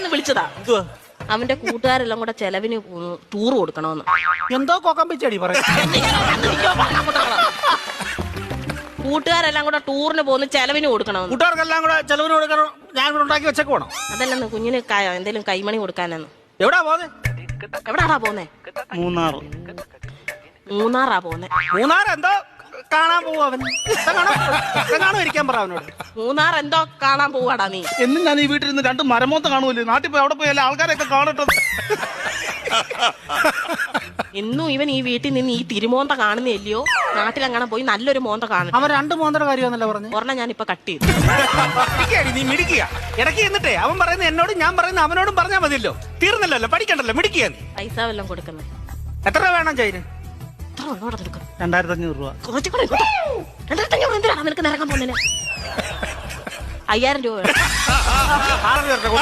പറയാന്ന് വിളിച്ചതാ. അവന്റെ കൂട്ടുകാരെല്ലാം കൂടെ ചെലവിന് ടൂർ കൊടുക്കണമെന്ന്. എന്തോ കൊക്കമ്പിച്ചടി കൂട്ടുകാരെല്ലാം കൂടെ ടൂറിന് പോകുന്ന ചെലവിന് കൊടുക്കണമെന്ന്. കൂട്ടുകാർക്കെല്ലാം കൂടെ ചെലവിന് കൊടുക്കണം. ഞാൻ ഉണ്ടാക്കി വെച്ചേക്ക് വേണം അതല്ലെന്ന് കുഞ്ഞിന് എന്തെങ്കിലും എന്തേലും കൈമണി കൊടുക്കാനെന്ന്. എവിടാ പോന്നെ? എവിടാടാ പോന്നെ? മൂന്നാർ മൂന്നാറാ പോന്നെ. മൂന്നാർ എന്തോ കാണാൻ പോവും അവൻ. കാണാൻ ഇരിക്കാൻ പറ അവനോട്. മൂന്നാർ എന്തോ കാണാൻ പോവാടാ നീ. എന്നും ഞാൻ ഈ വീട്ടിൽ നിന്ന് രണ്ട് മരമോത്ത കാണുമല്ലോ? നാട്ടിൽ പോയി അവിടെ പോയി എല്ലാ ആൾക്കാരെയൊക്കെ കാണട്ടെ. ഇന്നും ഇവൻ ഈ വീട്ടിൽ നിന്ന് ഈ തിരുമോന്ത കാണുന്നില്ലയോ? നാട്ടിലങ്ങനെ പോയി നല്ലൊരു മോന്ത കാണും അവൻ രണ്ട് മോന്തര കാര്യമെന്നല്ല പറഞ്ഞു? ഒരെണ്ണം ഞാൻ ഇപ്പൊ കട്ട് ചെയ്തു. നീ മിടിക്കുക ഇടയ്ക്ക് എന്നിട്ടേ അവൻ പറയുന്ന എന്നോടും ഞാൻ പറയുന്ന അവനോടും പറഞ്ഞാൽ മതിയല്ലോ. തീർന്നല്ലോ പഠിക്കണ്ടല്ലോ മിടിക്കുക നീ. പൈസ വല്ലതും കൊടുക്കുന്നത് എത്ര രൂപ വേണം ചൈന് എത്ര ഉള്ളോടെ നിനക്ക്? രണ്ടായിരത്തി അഞ്ഞൂറ് രൂപ. കുറച്ചും കൂടെ ഇങ്ങോട്ട്. രണ്ടായിരത്തി അഞ്ഞൂറ് എന്തിനാണ് നിനക്ക് നിരക്കാൻ പോകുന്നതിന് അയ്യായിരം രൂപ